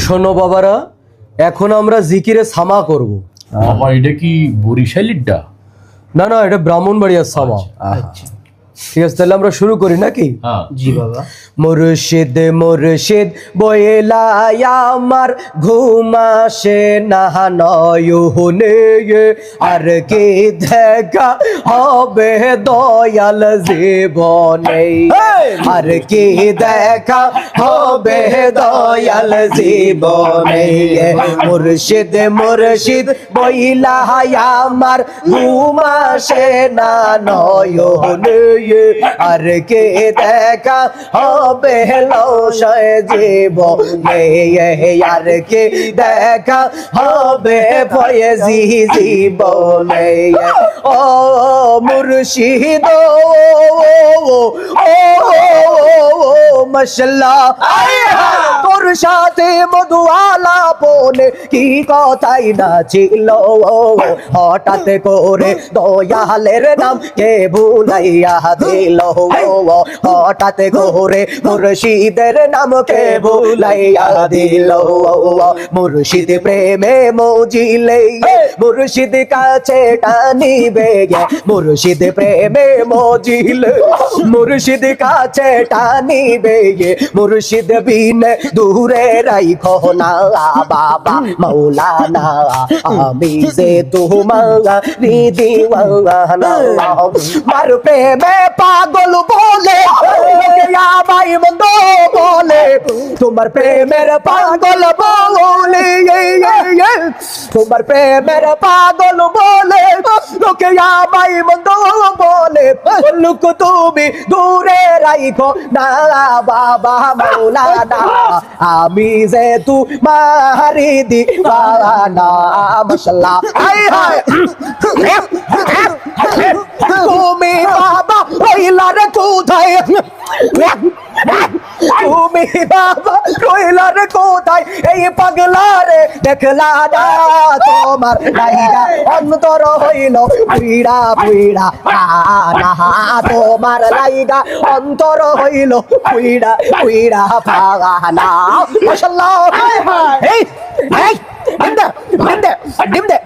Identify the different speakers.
Speaker 1: শোনো বাবারা এখন আমরা জিকিরে সামা করব।
Speaker 2: বাবা এটা কি বরিশালিরটা
Speaker 1: না না এটা ব্রাহ্মণবাড়িয়ার সামা। আচ্ছা। ঠিক আছে তাহলে আমরা শুরু করি নাকি?
Speaker 2: হ্যাঁ।
Speaker 3: জি বাবা।
Speaker 1: মুর্শিদ মুর্শিদ বয়েলায় আমার ঘুমাসে না নয়নে আর কি দেখা হবে দয়াল জীবনে? আর কি দেখা হবে দয়াল জীবনে? মুর্শিদ মুর্শিদ, বইলায় আমার ঘুমাসে না নয়নে আর কে দেখা হবে লয় জীবনে? আর কে দেখা হবে ফয়েজি জীব ও মুর্শিদ ও মশলা সাথে মধুয়ালা বনে কি কথাই না ছিল? হঠাৎ করে দয়ালের নাম কে ভুলাইয়া দিল? হঠাৎ করে মুর্শিদের নাম কে ভুলাইয়া দিল? মুর্শিদ প্রেমে মজিলে মুর্শিদ কাছে টানিবে গে মুর্শিদ প্রেমে মজিলে মুর্শিদ কাছে টানিবে গে মুর্শিদ বিন দূরে রাইখো না বাবা মৌলানা আমি যে তোমারা দিওয়ানা মার প্রেমে পাগল বলে লোকে আমায় মন্দ বলে তোমার প্রেমের পাগল বলে তোমার প্রেমের পাগল বলে লোকে আমায় মন্দ বলে। লোক তুমি দূরে রাইখো না বাবা মৌলানা। আমি যে তু মারি দিওয়ানা মশলা হায় হায় তুমি তুমি বাবা রইলার কোথায়? এই পাগলারে দেখলা না তোমার লাইগা অন্তর হইল পুইড়া পুইড়া না তোমার লাইগা অন্তর হইল পুইড়া পুইড়া পাগানা মাশাআল্লাহ এই এই, ডিম ডিম দে।